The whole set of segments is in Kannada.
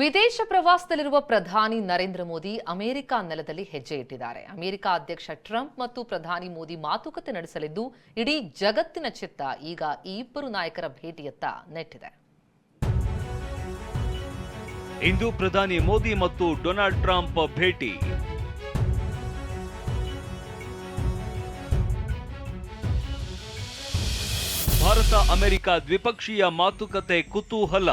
ವಿದೇಶ ಪ್ರವಾಸದಲ್ಲಿರುವ ಪ್ರಧಾನಿ ನರೇಂದ್ರ ಮೋದಿ ಅಮೆರಿಕ ನೆಲದಲ್ಲಿ ಹೆಜ್ಜೆ ಇಟ್ಟಿದ್ದಾರೆ. ಅಮೆರಿಕ ಅಧ್ಯಕ್ಷ ಟ್ರಂಪ್ ಮತ್ತು ಪ್ರಧಾನಿ ಮೋದಿ ಮಾತುಕತೆ ನಡೆಸಲಿದ್ದು, ಇಡೀ ಜಗತ್ತಿನ ಚಿತ್ತ ಈಗ ಈ ಇಬ್ಬರು ನಾಯಕರ ಭೇಟಿಯತ್ತ ನೆಟ್ಟಿದೆ. ಇಂದು ಪ್ರಧಾನಿ ಮೋದಿ ಮತ್ತು ಡೊನಾಲ್ಡ್ ಟ್ರಂಪ್ ಭೇಟಿ. ಭಾರತ ಅಮೆರಿಕ ದ್ವಿಪಕ್ಷೀಯ ಮಾತುಕತೆ ಕುತೂಹಲ.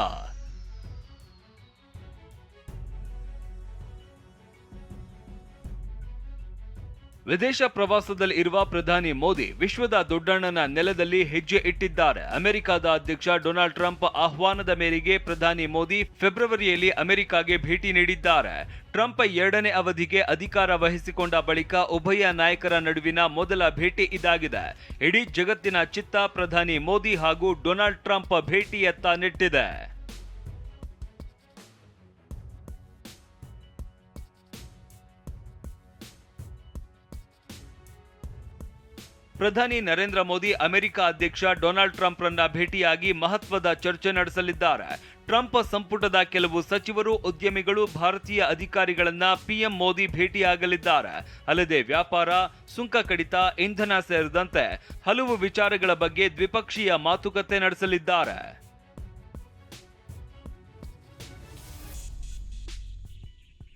ವಿದೇಶ ಪ್ರವಾಸದಲ್ಲಿ ಇರುವ ಪ್ರಧಾನಿ ಮೋದಿ ವಿಶ್ವದ ದೊಡ್ಡಣ್ಣನ ನೆಲದಲ್ಲಿ ಹೆಜ್ಜೆ ಇಟ್ಟಿದ್ದಾರೆ. ಅಮೆರಿಕದ ಅಧ್ಯಕ್ಷ ಡೊನಾಲ್ಡ್ ಟ್ರಂಪ್ ಆಹ್ವಾನದ ಮೇರೆಗೆ ಪ್ರಧಾನಿ ಮೋದಿ ಫೆಬ್ರವರಿಯಲ್ಲಿ ಅಮೆರಿಕಾಗೆ ಭೇಟಿ ನೀಡಿದ್ದಾರೆ. ಟ್ರಂಪ್ ಎರಡನೇ ಅವಧಿಗೆ ಅಧಿಕಾರ ವಹಿಸಿಕೊಂಡ ಬಳಿಕ ಉಭಯ ನಾಯಕರ ನಡುವಿನ ಮೊದಲ ಭೇಟಿ ಇದಾಗಿದೆ. ಇಡೀ ಜಗತ್ತಿನ ಚಿತ್ತ ಪ್ರಧಾನಿ ಮೋದಿ ಹಾಗೂ ಡೊನಾಲ್ಡ್ ಟ್ರಂಪ್ ಭೇಟಿಯತ್ತ ನೆಟ್ಟಿದೆ. ಪ್ರಧಾನಿ ನರೇಂದ್ರ ಮೋದಿ ಅಮೆರಿಕ ಅಧ್ಯಕ್ಷ ಡೊನಾಲ್ಡ್ ಟ್ರಂಪ್ರನ್ನ ಭೇಟಿಯಾಗಿ ಮಹತ್ವದ ಚರ್ಚೆ ನಡೆಸಲಿದ್ದಾರೆ. ಟ್ರಂಪ್ ಸಂಪುಟದ ಕೆಲವು ಸಚಿವರು, ಉದ್ಯಮಿಗಳು, ಭಾರತೀಯ ಅಧಿಕಾರಿಗಳನ್ನ ಪಿಎಂ ಮೋದಿ ಭೇಟಿಯಾಗಲಿದ್ದಾರೆ. ಅಲ್ಲದೆ ವ್ಯಾಪಾರ, ಸುಂಕ ಕಡಿತ, ಇಂಧನ ಸೇರಿದಂತೆ ಹಲವು ವಿಚಾರಗಳ ಬಗ್ಗೆ ದ್ವಿಪಕ್ಷೀಯ ಮಾತುಕತೆ ನಡೆಸಲಿದ್ದಾರೆ.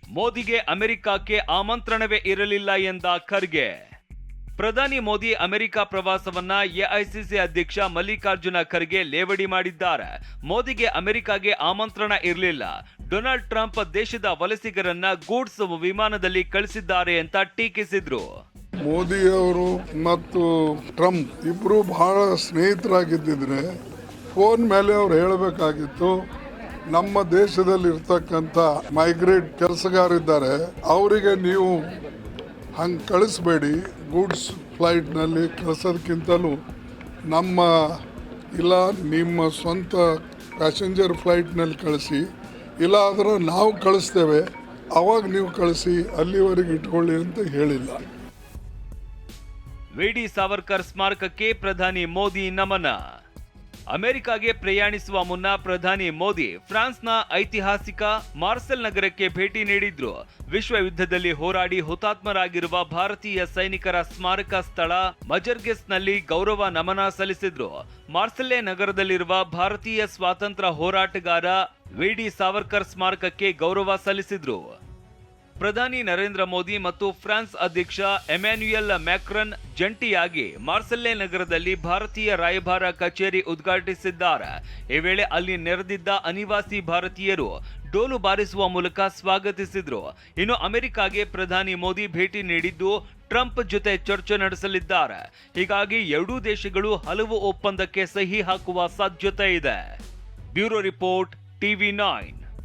ಮೋದಿಗೆ ಅಮೆರಿಕಕ್ಕೆ ಆಮಂತ್ರಣವೇ ಇರಲಿಲ್ಲ ಎಂದ ಖರ್ಗೆ. ಪ್ರಧಾನಿ ಮೋದಿ ಅಮೆರಿಕ ಪ್ರವಾಸವನ್ನ ಎಐಸಿಸಿ ಅಧ್ಯಕ್ಷ ಮಲ್ಲಿಕಾರ್ಜುನ ಖರ್ಗೆ ಲೇವಡಿ ಮಾಡಿದ್ದಾರೆ. ಮೋದಿಗೆ ಅಮೆರಿಕಾಗೆ ಆಮಂತ್ರಣ ಇರಲಿಲ್ಲ. ಡೊನಾಲ್ಡ್ ಟ್ರಂಪ್ ದೇಶದ ವಲಸಿಗರನ್ನ ಗೂಡ್ಸ್ ವಿಮಾನದಲ್ಲಿ ಕಳಿಸಿದ್ದಾರೆ ಅಂತ ಟೀಕಿಸಿದ್ರು. ಮೋದಿಯವರು ಮತ್ತು ಟ್ರಂಪ್ ಇಬ್ಬರು ಬಹಳ ಸ್ನೇಹಿತರಾಗಿದ್ದಿದ್ರೆ ಫೋನ್ ಮೇಲೆ ಅವ್ರು ಹೇಳಬೇಕಾಗಿತ್ತು, ನಮ್ಮ ದೇಶದಲ್ಲಿ ಇರ್ತಕ್ಕಂಥ ಮೈಗ್ರೇಟ್ ಕೆಲಸಗಾರಿದ್ದಾರೆ, ಅವರಿಗೆ ನೀವು ಹಂಗೆ ಕಳಿಸ್ಬೇಡಿ ಗೂಡ್ಸ್ ಫ್ಲೈಟ್ನಲ್ಲಿ ಕಳಿಸೋದಕ್ಕಿಂತಲೂ ನಮ್ಮ ಇಲ್ಲ, ನಿಮ್ಮ ಸ್ವಂತ ಪ್ಯಾಸೆಂಜರ್ ಫ್ಲೈಟ್ನಲ್ಲಿ ಕಳಿಸಿ, ಇಲ್ಲ ಆದರೂ ನಾವು ಕಳಿಸ್ತೇವೆ. ಅವಾಗ ನೀವು ಕಳಿಸಿ, ಅಲ್ಲಿವರೆಗೆ ಇಟ್ಕೊಳ್ಳಿ ಅಂತ ಹೇಳಿಲ್ಲ. ವಿಡಿ ಸಾವರ್ಕರ್ ಸ್ಮಾರಕಕ್ಕೆ ಪ್ರಧಾನಿ ಮೋದಿ ನಮನ. ಅಮೆರಿಕಾಗೆ ಪ್ರಯಾಣಿಸುವ ಮುನ್ನ ಪ್ರಧಾನಿ ಮೋದಿ ಫ್ರಾನ್ಸ್ನ ಐತಿಹಾಸಿಕ ಮಾರ್ಸೆಲ್ ನಗರಕ್ಕೆ ಭೇಟಿ ನೀಡಿದ್ರು. ವಿಶ್ವ ಯುದ್ಧದಲ್ಲಿ ಹೋರಾಡಿ ಹುತಾತ್ಮರಾಗಿರುವ ಭಾರತೀಯ ಸೈನಿಕರ ಸ್ಮಾರಕ ಸ್ಥಳ ಮಜರ್ಗೆಸ್ನಲ್ಲಿ ಗೌರವ ನಮನ ಸಲ್ಲಿಸಿದ್ರು. ಮಾರ್ಸೆಲ್ಲೆ ನಗರದಲ್ಲಿರುವ ಭಾರತೀಯ ಸ್ವಾತಂತ್ರ್ಯ ಹೋರಾಟಗಾರ ವಿಡಿ ಸಾವರ್ಕರ್ ಸ್ಮಾರಕಕ್ಕೆ ಗೌರವ ಸಲ್ಲಿಸಿದ್ರು. ಪ್ರಧಾನಿ ನರೇಂದ್ರ ಮೋದಿ ಮತ್ತು ಫ್ರಾನ್ಸ್ ಅಧ್ಯಕ್ಷ ಎಮ್ಯಾನ್ಯುಯಲ್ ಮ್ಯಾಕ್ರನ್ ಜಂಟಿಯಾಗಿ ಮಾರ್ಸೆಲ್ಲೆ ನಗರದಲ್ಲಿ ಭಾರತೀಯ ರಾಯಭಾರ ಕಚೇರಿ ಉದ್ಘಾಟಿಸಿದ್ದಾರೆ. ಈ ವೇಳೆ ಅಲ್ಲಿ ನೆರೆದಿದ್ದ ಅನಿವಾಸಿ ಭಾರತೀಯರು ಡೋಲು ಬಾರಿಸುವ ಮೂಲಕ ಸ್ವಾಗತಿಸಿದ್ರು. ಇನ್ನು ಅಮೆರಿಕಾಗೆ ಪ್ರಧಾನಿ ಮೋದಿ ಭೇಟಿ ನೀಡಿದ್ದು ಟ್ರಂಪ್ ಜೊತೆ ಚರ್ಚೆ ನಡೆಸಲಿದ್ದಾರೆ. ಹೀಗಾಗಿ ಎರಡೂ ದೇಶಗಳು ಹಲವು ಒಪ್ಪಂದಕ್ಕೆ ಸಹಿ ಹಾಕುವ ಸಾಧ್ಯತೆ ಇದೆ. Bureau report, TV nine.